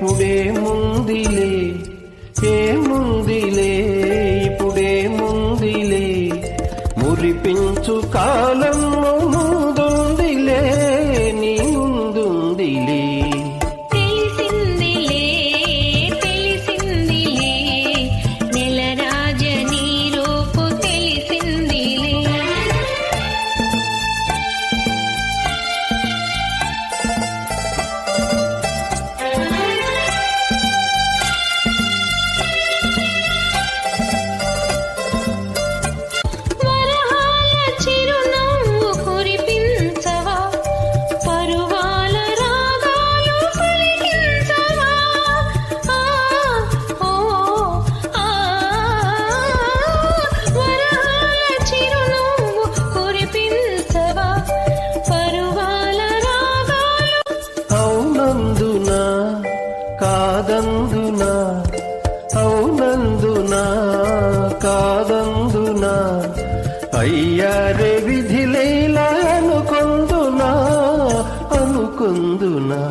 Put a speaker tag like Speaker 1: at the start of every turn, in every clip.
Speaker 1: ఇప్పుడేముందిలే ఏముందిలే ఇప్పుడేముందిలే మురిపించు కాలం కాదందున అవునందున కాదందున అయ్యారే విధిలేలా అనుకొందునా అనుకొందునా.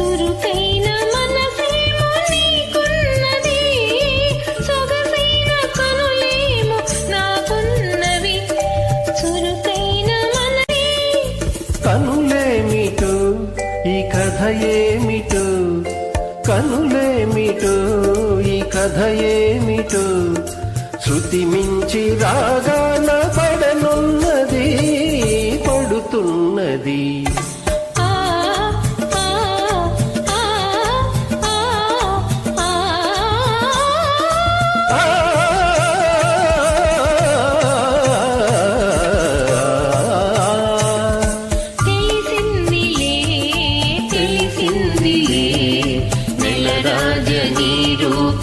Speaker 2: చురుకైన మనసేమో నీకున్నది సొగసైన కనులేమో నాకున్నవి చురుకైన మనసే.
Speaker 1: కనులేమిటో? ఈ కథ ఏమిటో? కనులేమిటో? ఈ కథ ఏమిటో? శృతి మించి రాగా